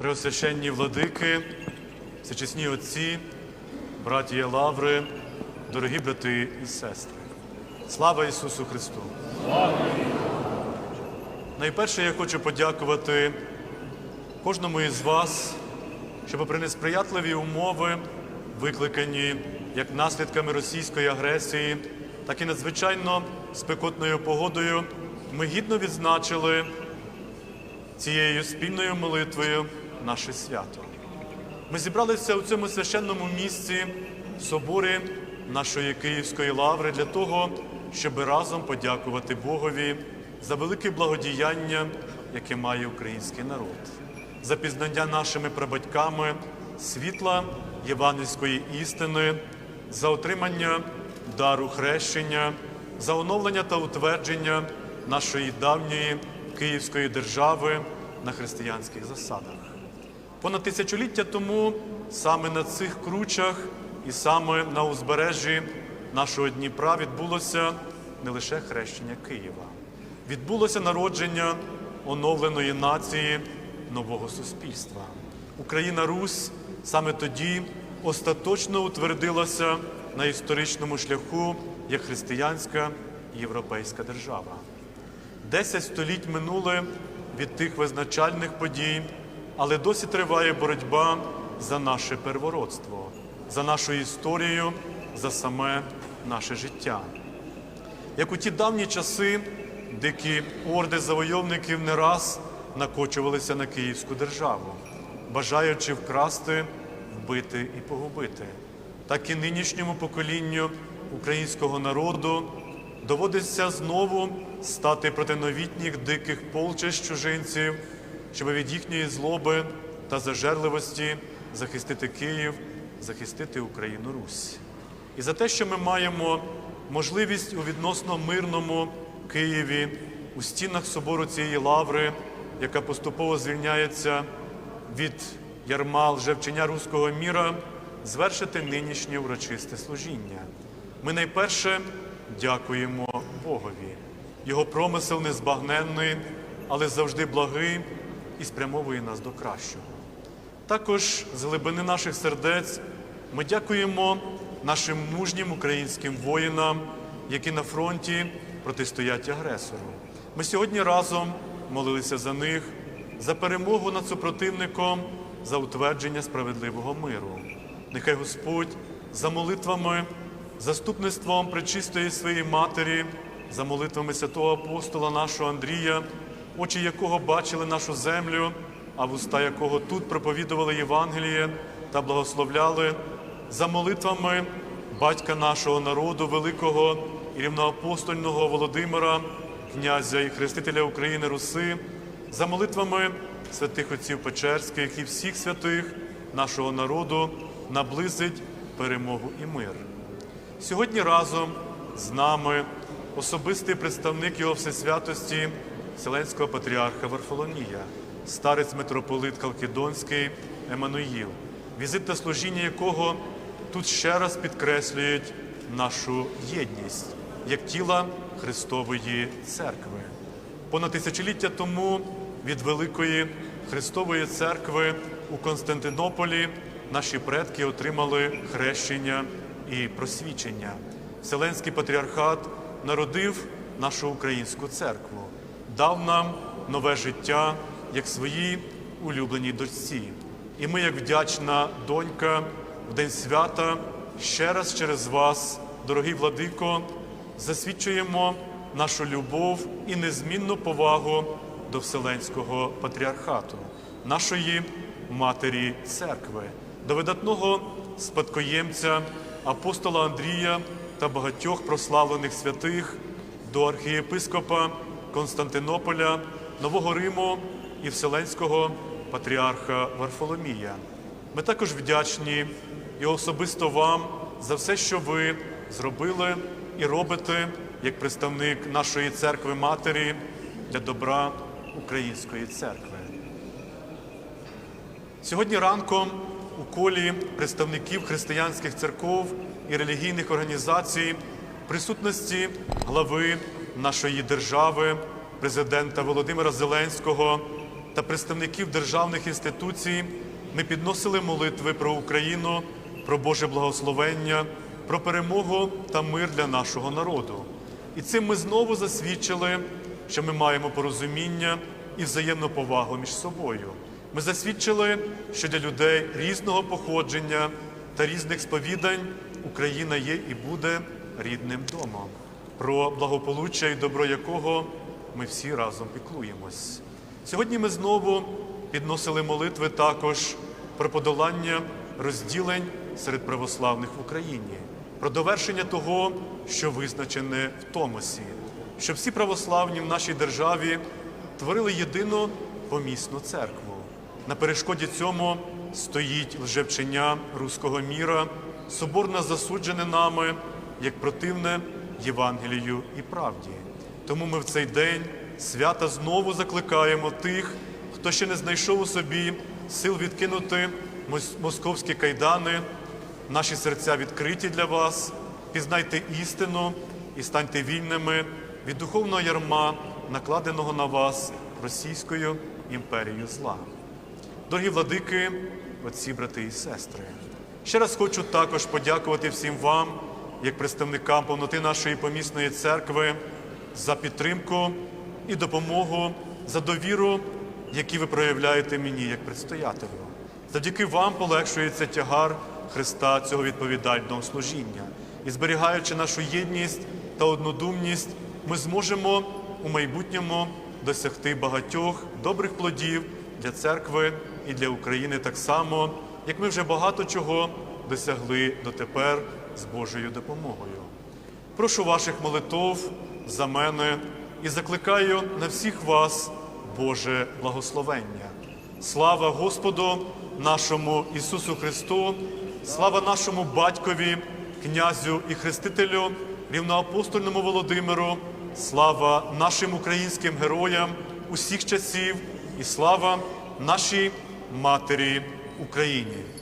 Преосвященні владики, всечесні отці, братії Лаври, дорогі брати і сестри. Слава Ісусу Христу! Найперше я хочу подякувати кожному із вас, що попри несприятливі умови, викликані як наслідками російської агресії, так і надзвичайно спекотною погодою, ми гідно відзначили цією спільною молитвою наше свято. Ми зібралися у цьому священному місці в соборі нашої Київської лаври для того, щоб разом подякувати Богові за велике благодіяння, яке має український народ, за пізнання нашими прабатьками світла євангельської істини, за отримання дару хрещення, за оновлення та утвердження нашої давньої Київської держави на християнських засадах. Понад тисячоліття тому саме на цих кручах і саме на узбережжі нашого Дніпра відбулося не лише хрещення Києва, відбулося народження оновленої нації нового суспільства. Україна Русь саме тоді остаточно утвердилася на історичному шляху як християнська європейська держава. Десять століть минули від тих визначальних подій, але досі триває боротьба за наше первородство, за нашу історію, за саме наше життя. Як у ті давні часи, дикі орди завойовників не раз накочувалися на Київську державу, бажаючи вкрасти, вбити і погубити. Так і нинішньому поколінню українського народу доводиться знову стати проти новітніх диких полчищ чужинців, щоб від їхньої злоби та зажерливості захистити Київ, захистити Україну Русь. І за те, що ми маємо можливість у відносно мирному Києві, у стінах собору цієї лаври, яка поступово звільняється від ярма лжевчення руського міра, звершити нинішнє урочисте служіння. Ми найперше дякуємо Богові. Його промисел незбагненний, але завжди благий і спрямовує нас до кращого. Також з глибини наших сердець ми дякуємо нашим мужнім українським воїнам, які на фронті протистоять агресору. Ми сьогодні разом молилися за них, за перемогу над супротивником, за утвердження справедливого миру. Нехай Господь за молитвами, заступництвом пречистої своєї матері, за молитвами святого апостола нашого Андрія, очі якого бачили нашу землю, а вуста якого тут проповідували Євангеліє та благословляли, за молитвами батька нашого народу, великого і рівноапостольного Володимира, князя і хрестителя України Руси, за молитвами святих отців Печерських і всіх святих нашого народу наблизить перемогу і мир. Сьогодні разом з нами особистий представник його всесвятості Вселенського патріарха Варфоломія, старець митрополит Халкідонський Еммануїл, візит та служіння якого тут ще раз підкреслюють нашу єдність як тіла Христової церкви. Понад тисячоліття тому від Великої Христової церкви у Константинополі наші предки отримали хрещення і просвічення. Вселенський патріархат народив нашу українську церкву, дав нам нове життя як своїй улюбленій дочці. І ми, як вдячна донька, в день свята ще раз через вас, дорогий владико, засвідчуємо нашу любов і незмінну повагу до Вселенського патріархату, нашої матері церкви, до видатного спадкоємця апостола Андрія та багатьох прославлених святих, до архієпископа Константинополя, Нового Риму і Вселенського патріарха Варфоломія. Ми також вдячні і особисто вам за все, що ви зробили і робите як представник нашої церкви матері для добра української церкви. Сьогодні ранком у колі представників християнських церков і релігійних організацій присутності глави нашої держави, президента Володимира Зеленського та та представників державних інституцій ми підносили молитви про Україну, про Боже благословення, про перемогу та мир для нашого народу. І цим ми знову засвідчили, що ми маємо порозуміння і взаємну повагу між собою. Ми засвідчили, що для людей різного походження та різних сповідань Україна є і буде рідним домом, про благополуччя і добро якого ми всі разом піклуємось. Сьогодні ми знову підносили молитви також про подолання розділень серед православних в Україні, про довершення того, що визначене в Томосі, щоб всі православні в нашій державі творили єдину помісну церкву. На перешкоді цьому стоїть лжевчення руського міра, соборно засуджене нами як противне Євангелію і правді. Тому ми в цей день свята знову закликаємо тих, хто ще не знайшов у собі сил відкинути московські кайдани. Наші серця відкриті для вас. Пізнайте істину і станьте вільними від духовного ярма, накладеного на вас Російською імперією зла. Дорогі владики, отці, брати і сестри, ще раз хочу також подякувати всім вам, як представникам повноти нашої помісної церкви, за підтримку і допомогу, за довіру, які ви проявляєте мені як предстоятелю. Завдяки вам полегшується тягар Христа цього відповідального служіння. І зберігаючи нашу єдність та однодумність, ми зможемо у майбутньому досягти багатьох добрих плодів для церкви і для України так само, як ми вже багато чого досягли дотепер з Божою допомогою. Прошу ваших молитов за мене і закликаю на всіх вас Боже благословення. Слава Господу нашому Ісусу Христу, слава нашому батькові, князю і хрестителю, рівноапостольному Володимиру, слава нашим українським героям усіх часів і слава нашій матері Україні.